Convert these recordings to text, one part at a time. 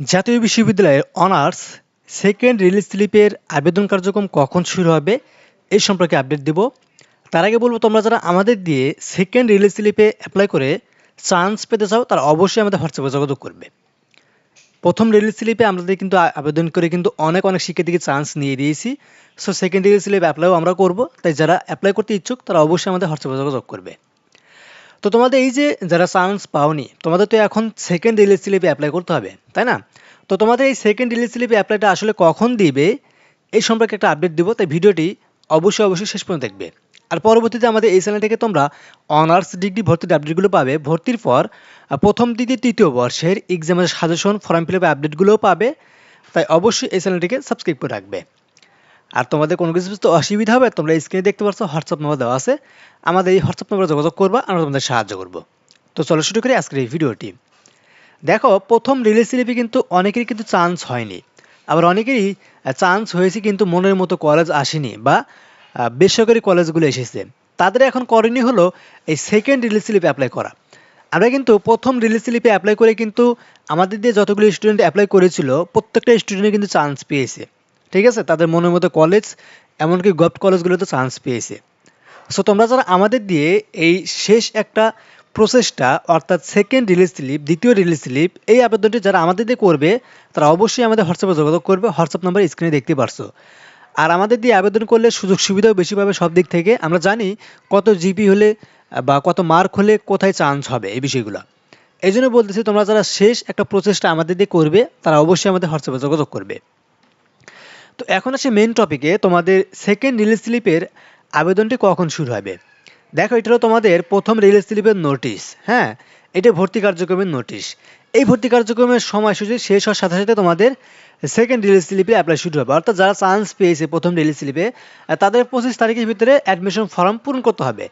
জাতীয় বিশ্ববিদ্যালয়ের honours second release স্লিপের আবেদন কার্যক্রম কখন শুরু হবে এই সম্পর্কে আপডেট দিব। তার আগে বলব, তোমরা যারা আমাদের দিয়ে সেকেন্ড রিলিজ স্লিপে অ্যাপ্লাই করে চান্স পেতে চাও, তারা অবশ্যই আমাদের হোয়াটসঅ্যাপে যোগাযোগ করবে। প্রথম রিলিজ স্লিপে আমাদের কিন্তু আবেদন করে কিন্তু অনেক অনেক শিক্ষার্থীকে চান্স নিয়ে দিয়েছি। সো সেকেন্ড রিলিজ স্লিপ অ্যাপ্লাইও আমরা করব। তাই যারা অ্যাপ্লাই করতে ইচ্ছুক, তারা অবশ্যই আমাদের হোয়াটসঅ্যাপে যোগাযোগ করবে। তো তোমাদের এই যে যারা চান্স পাওনি, তোমাদের তো এখন সেকেন্ড রিলিজ স্লিপে অ্যাপ্লাই করতে হবে, তাই না? তো তোমাদের এই সেকেন্ড রিলিজ স্লিপে অ্যাপ্লাইটা আসলে কখন দিবে, এই সম্পর্কে একটা আপডেট দিব, তাই ভিডিওটি অবশ্যই অবশ্যই শেষ পর্যন্ত দেখবে। আর পরবর্তীতে আমাদের এই চ্যানেল থেকে তোমরা অনার্স ডিগ্রি ভর্তির আপডেটগুলো পাবে। ভর্তির পর প্রথম দ্বিতীয় তৃতীয় বর্ষের এক্সামের সাজেশন ফর্ম ফিল আপডেটগুলোও পাবে। তাই অবশ্যই এই চ্যানেলটিকে সাবস্ক্রাইব করে রাখবে। আর তোমাদের কোনো কিছু বুঝতে অসুবিধা হবে, তোমরা স্ক্রিনে দেখতে পাচ্ছ হোয়াটসঅ্যাপ নম্বর দেওয়া আছে। আমাদের এই হোয়াটসঅ্যাপ নম্বরে যোগাযোগ করবা, আমরা তোমাদের সাহায্য করব। তো চলো শুরু করি আজকের এই ভিডিওটি। দেখো, প্রথম রিলিজ স্লিপে কিন্তু অনেকেরই কিন্তু চান্স হয়নি। আবার অনেকেরই চান্স হয়েছে কিন্তু মনের মতো কলেজ আসেনি বা বেসরকারি কলেজগুলো এসেছে। তাদের এখন করণীয় হলো এই সেকেন্ড রিলিজ স্লিপে অ্যাপ্লাই করা। আমরা কিন্তু প্রথম রিলিজ স্লিপে অ্যাপ্লাই করে কিন্তু আমাদের দিয়ে যতগুলো স্টুডেন্ট অ্যাপ্লাই করেছিল, প্রত্যেকটা স্টুডেন্টে কিন্তু চান্স পেয়েছে। ঠিক আছে? তাদের মনের মতো কলেজ এমনকি গভর্নমেন্ট কলেজগুলোতে চান্স পেয়েছে। সো তোমরা যারা আমাদের দিয়ে এই শেষ একটা প্রসেসটা অর্থাৎ সেকেন্ড রিলিজ স্লিপ দ্বিতীয় রিলিজ স্লিপ এই আবেদনটি যারা আমাদের দিয়ে করবে, তারা অবশ্যই আমাদের হোয়াটসঅ্যাপে যোগাযোগ করবে। হোয়াটসঅ্যাপ নাম্বার স্ক্রিনে দেখতে পারছ। আর আমাদের দিয়ে আবেদন করলে সুযোগ সুবিধাও বেশি পাবে সব দিক থেকে। আমরা জানি কত জিপি হলে, বা কত মার্ক হলে কোথায় চান্স হবে এই বিষয়গুলো। এই জন্য বলতেছি, তোমরা যারা শেষ একটা প্রসেসটা আমাদের দিয়ে করবে, তারা অবশ্যই আমাদের হোয়াটসঅ্যাপে যোগাযোগ করবে। তো এখন আসে মেন টপিকে তোমাদের সেকেন্ড রিলিজ স্লিপের আবেদনটি কখন শুরু হবে? দেখো, এটা হলো তোমাদের প্রথম রিলিজ স্লিপের নোটিশ হ্যাঁ? এটা ভর্তি কার্যক্রমের নোটিশ এই ভর্তি কার্যক্রমের সময়সূচি শেষ হওয়ার সাথে সাথে তোমাদের সেকেন্ড রিলিজ স্লিপে অ্যাপ্লাই শুরু হবে। অর্থাৎ যারা চান্স পেয়েছে প্রথম রিলিজ স্লিপে তাদের পঁচিশ তারিখের ভিতরে অ্যাডমিশন ফর্ম পূরণ করতে হবে।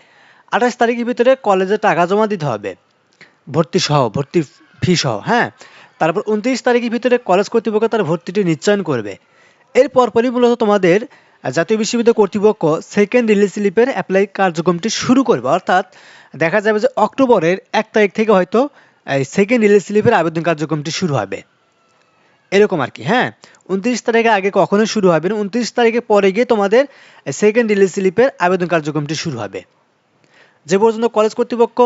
আঠাশ তারিখের ভিতরে কলেজে টাকা জমা দিতে হবে। ভর্তি সহ, ভর্তি ফি সহ হ্যাঁ? তারপর উনত্রিশ তারিখের ভিতরে কলেজ কর্তৃপক্ষ তার ভর্তিটি নিশ্চয়ন করবে। এর পরপরই মূলত তোমাদের জাতীয় বিশ্ববিদ্যালয় কর্তৃপক্ষ সেকেন্ড রিলিজ স্লিপের অ্যাপ্লাই কার্যক্রমটি শুরু করবে। অর্থাৎ দেখা যাবে যে অক্টোবরের এক তারিখ থেকে হয়তো, এই সেকেন্ড রিলিজ স্লিপের আবেদন কার্যক্রমটি শুরু হবে। এরকম আর কি হ্যাঁ? উনত্রিশ তারিখে আগে কখনোই শুরু হবে না, উনত্রিশ তারিখে পরে গিয়ে তোমাদের সেকেন্ড রিলিজ স্লিপের আবেদন কার্যক্রমটি শুরু হবে। যে পর্যন্ত কলেজ কর্তৃপক্ষ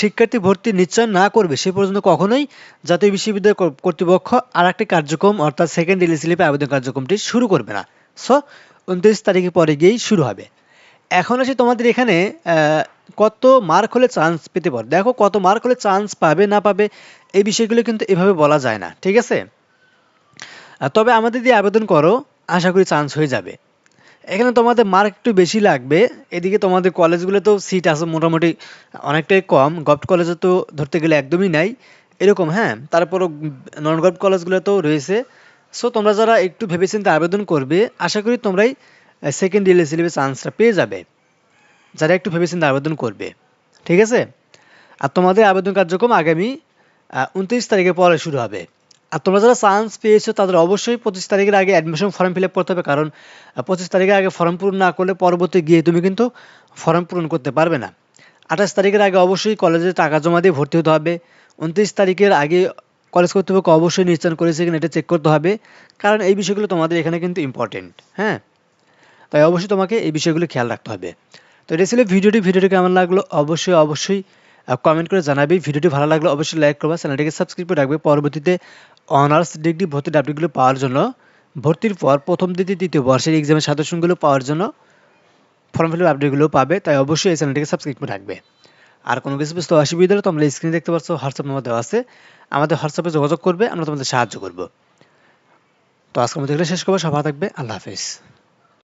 শিক্ষার্থী ভর্তি নিশ্চয় না করবে, সে পর্যন্ত কখনোই জাতীয় বিশ্ববিদ্যালয় কর্তৃপক্ষ আর একটি কার্যক্রম, অর্থাৎ সেকেন্ড স্লিপে আবেদন কার্যক্রমটি শুরু করবে না। সো উনত্রিশ তারিখে পরে গিয়েই শুরু হবে। এখন আসে তোমাদের এখানে কত মার্ক হলে চান্স পেতে পারো। দেখো কত মার্ক হলে চান্স পাবে, না পাবে, এই বিষয়গুলো কিন্তু এভাবে বলা যায় না, ঠিক আছে? তবে আমাদের দিয়ে আবেদন করো, আশা করি চান্স হয়ে যাবে। এখানে তোমাদের মার্ক একটু বেশি লাগবে। এদিকে তোমাদের কলেজগুলোতেও সিট আছে মোটামুটি অনেকটাই কম। গভর্নমেন্ট কলেজে তো ধরতে গেলে একদমই নাই। এরকম হ্যাঁ? তারপরও নন গভর্নমেন্ট কলেজগুলোতেও রয়েছে। সো তোমরা যারা একটু ভেবেচিন্তে আবেদন করবে, আশা করি তোমরাই সেকেন্ড ডিএলএ সিলেবে চান্সটা পেয়ে যাবে। যারা একটু ভেবেচিন্তে আবেদন করবে। ঠিক আছে? আর তোমাদের আবেদন কার্যক্রম আগামী উনত্রিশ তারিখের পরে শুরু হবে। আর তোমরা যারা চান্স পেয়েছ, তাদের অবশ্যই পঁচিশ তারিখের আগে অ্যাডমিশন ফর্ম ফিল আপ করতে হবে। কারণ পঁচিশ তারিখের আগে ফর্ম পূরণ না করলে পরবর্তী গিয়ে তুমি কিন্তু ফর্ম পূরণ করতে পারবে না। আঠাশ তারিখের আগে অবশ্যই কলেজে টাকা জমা দিয়ে ভর্তি হতে হবে। উনত্রিশ তারিখের আগে কলেজ কর্তৃপক্ষ অবশ্যই নিশ্চয় করেছে কিনা এটা চেক করতে হবে। কারণ, এই বিষয়গুলো তোমাদের এখানে কিন্তু ইম্পর্টেন্ট হ্যাঁ? তাই অবশ্যই তোমাকে এই বিষয়গুলো খেয়াল রাখতে হবে। তো এটা ছিল ভিডিওটি। ভিডিওটি কেমন লাগল? অবশ্যই অবশ্যই কমেন্ট করে জানাবে। ভিডিওটি ভালো লাগলে অবশ্যই লাইক করবা। চ্যানেলটিকে সাবস্ক্রাইব করে রাখবে। পরবর্তীতে অনার্স ডিগ্রি ভর্তির আপডেটগুলো পাওয়ার জন্য। ভর্তির পর প্রথম দ্বিতীয় তৃতীয় বর্ষের এক্সামের সাজেশনগুলো পাওয়ার জন্য ফর্ম ফিল আপডেটগুলো পাবে। তাই অবশ্যই এই চ্যানেলটিকে সাবস্ক্রাইব করে রাখবে। আর কোনো কিছু বুঝতে অসুবিধা হলে তোমরা স্ক্রিনে দেখতে পাচ্ছ হোয়াটসঅ্যাপ নম্বর দেওয়া আছে। আমাদের হোয়াটসঅ্যাপে যোগাযোগ করবে, আমরা তোমাদের সাহায্য করব। তো আজকের মধ্যে শেষ করব। সবাই থাকবে। আল্লাহ হাফেজ।